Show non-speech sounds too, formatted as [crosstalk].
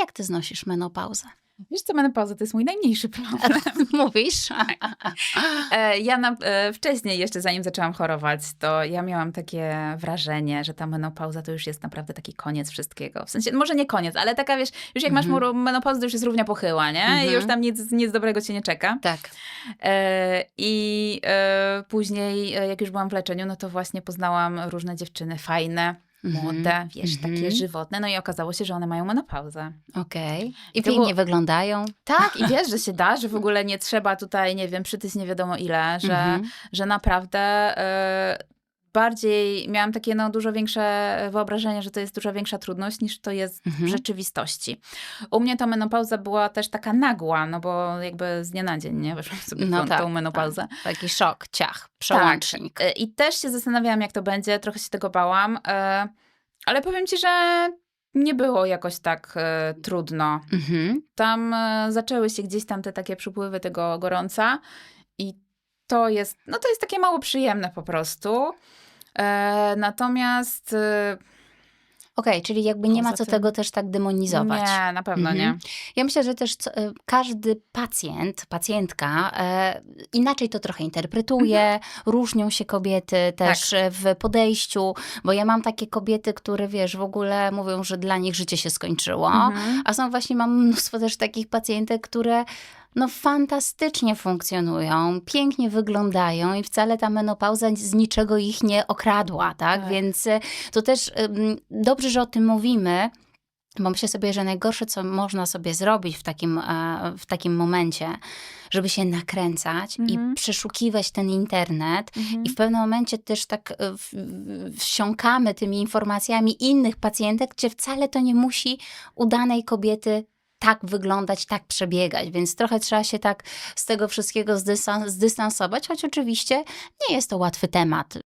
Jak ty znosisz menopauzę? Wiesz co, menopauza to jest mój najmniejszy problem. [laughs] Mówisz? [laughs] E, Ja na, e, wcześniej, jeszcze zanim zaczęłam chorować, to ja miałam takie wrażenie, że ta menopauza to już jest naprawdę taki koniec wszystkiego. W sensie, może nie koniec, ale taka, wiesz, już jak masz Mhm. menopauzę, to już jest równia pochyła, nie? I już Mhm. tam nic, nic dobrego cię nie czeka. tak. E, I później, jak już byłam w leczeniu, no to właśnie poznałam różne dziewczyny fajne. Młode, wiesz, Mhm. takie żywotne. No i okazało się, że one mają menopauzę. Okej. I To pięknie było- wyglądają. Tak, i wiesz, [laughs] że się da, że w ogóle nie trzeba tutaj, nie wiem, przytyć nie wiadomo ile, że, Mhm. że naprawdę e, bardziej miałam takie no, dużo większe wyobrażenie, że to jest dużo większa trudność niż to jest w Mhm. rzeczywistości. U mnie ta menopauza była też taka nagła, no bo jakby z dnia na dzień, nie? Weszłam sobie No w tak, tą menopauzę. Taki szok, ciach, przełącznik. Tak. E, I też się zastanawiałam, jak to będzie, trochę się tego bałam, e, ale powiem ci, że nie było jakoś tak e, trudno. Mhm. Tam e, zaczęły się gdzieś tam te takie przypływy tego gorąca i to jest, no to jest takie mało przyjemne po prostu. E, natomiast e, Okej, czyli jakby nie ma co tego też tak demonizować. nie, na pewno Mhm. nie. Ja myślę, że też co, e, każdy pacjent, pacjentka e, inaczej to trochę interpretuje, Mhm. różnią się kobiety też e, w podejściu, bo ja mam takie kobiety, które wiesz, w ogóle mówią, że dla nich życie się skończyło, Mhm. a są właśnie, mam mnóstwo też takich pacjentek, które no fantastycznie funkcjonują, pięknie wyglądają i wcale ta menopauza z niczego ich nie okradła, tak? Tak. Więc e, to też dobrze, że o tym mówimy, bo myślę sobie, że najgorsze, co można sobie zrobić w takim, e, w takim momencie, żeby się nakręcać Mhm. i przeszukiwać ten internet Mhm. i w pewnym momencie też tak e, w, wsiąkamy tymi informacjami innych pacjentek, gdzie wcale to nie musi u danej kobiety tak wyglądać, tak przebiegać, więc trochę trzeba się tak z tego wszystkiego zdystan- zdystansować, choć oczywiście nie jest to łatwy temat.